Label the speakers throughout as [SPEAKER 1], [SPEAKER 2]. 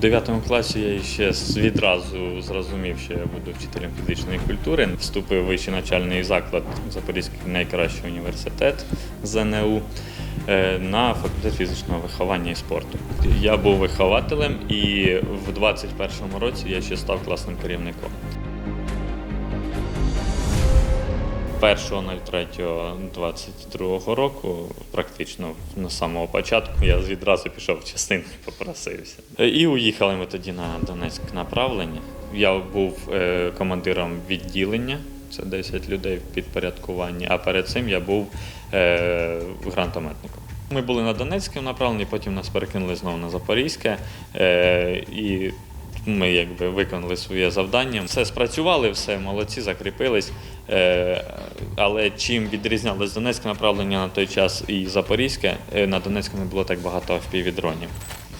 [SPEAKER 1] 9 класі я ще відразу зрозумів, що я буду вчителем фізичної культури. Вступив в вищий навчальний заклад Запорізький найкращий університет ЗНУ е, на факультет фізичного виховання і спорту. Я був вихователем і в 21 році я ще став класним керівником. 1.03.22 року, практично на самого початку, я відразу пішов в частину і попросився. Е, І уїхали ми тоді на Донецьк направлення. Я був е, командиром відділення, це 10 людей в підпорядкуванні, а перед цим я був е, гранатометником. Ми були на Донецькому направленні, потім нас перекинули знову на Запорізьке. І ми якби виконали своє завдання. Все спрацювали, все молодці, закріпились. Е, але чим відрізнялось Донецьке направлення на той час і Запорізьке, е, на Донецькому не було так багато впівдронів.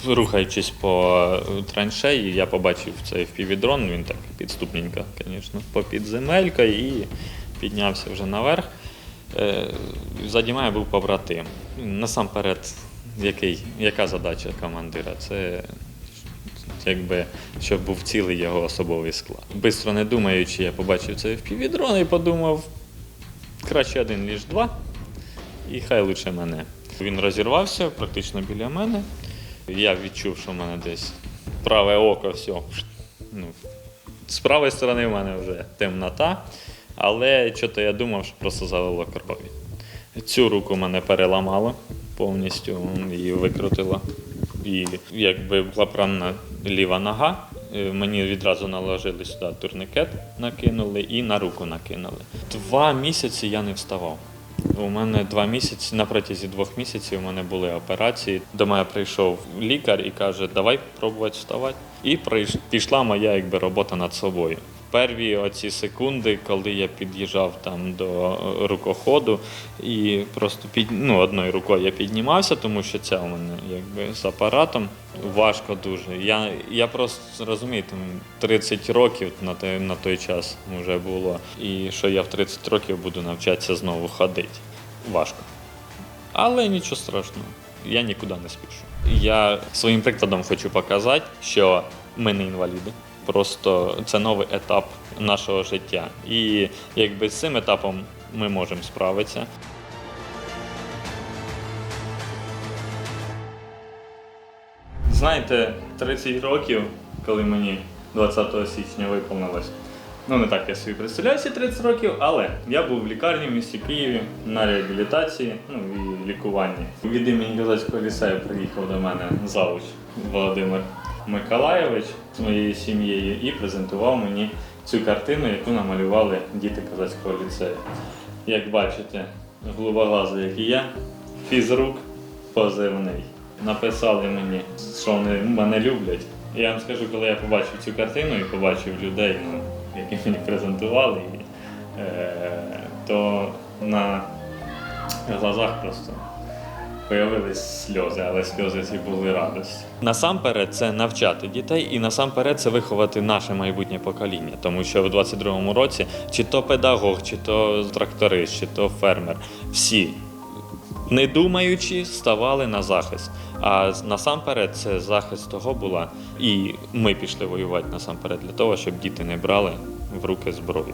[SPEAKER 1] Рухаючись по е, траншеї, я побачив цей впівдрон, він так підступненько, звісно, попід земелькою і піднявся вже наверх. Заді був побратим. Насамперед, який, яка задача командира? Це якби щоб був цілий його особовий склад. Бистро не думаючи, я побачив цей впівдрон і подумав, краще один, ніж два, і хай лучше мене. Він розірвався практично біля мене. Я відчув, що в мене десь праве око все. Ну, з правої сторони в мене вже темнота, але що-то я думав, що просто залило крові. Цю руку мене переламало повністю, її викрутило. І якби була ліва нога, е, мені відразу наложили сюди турникет, накинули і на руку накинули. Два місяці я не вставав. У мене два місяці, на протязі двох місяців у мене були операції. До мене прийшов лікар і каже, давай пробувати вставати. І пішла моя якби робота над собою. Перві оці секунди, коли я під'їжджав там до е, рукоходу, і просто під ну, одною рукою я піднімався, тому що це у мене якби з апаратом важко дуже. Я, я просто розумію, там 30 років на той, на той час вже було, і що я в 30 років буду навчатися знову ходити. Важко. Але нічого страшного, я нікуди не спішу. Я своїм прикладом хочу показати, що ми не інваліди. Просто це новий етап нашого життя. І якби з цим етапом ми можемо справитися. Знаєте, 30 років, коли мені 20 січня виповнилось. Ну, не так я собі представляю ці 30 років, але я був в лікарні в місті Києві на реабілітації ну, і лікуванні. Від імені Козацького ліцею приїхав до мене завуч Володимир Миколаєвич з моєю сім'єю і презентував мені цю картину, яку намалювали діти Козацького ліцею. Як бачите, голубоглазий, як і я, фізрук позивний. Написали мені, що вони мене люблять. Я вам скажу, коли я побачив цю картину і побачив людей, ну, які мені презентували, е, то на глазах просто появились сльози, але сльози ці були радості. Насамперед, це навчати дітей, і насамперед це виховати наше майбутнє покоління, тому що в 22-му році чи то педагог, чи то тракторист, чи то фермер, всі не думаючи, ставали на захист. А насамперед це захист того була, і ми пішли воювати насамперед для того, щоб діти не брали в руки зброю.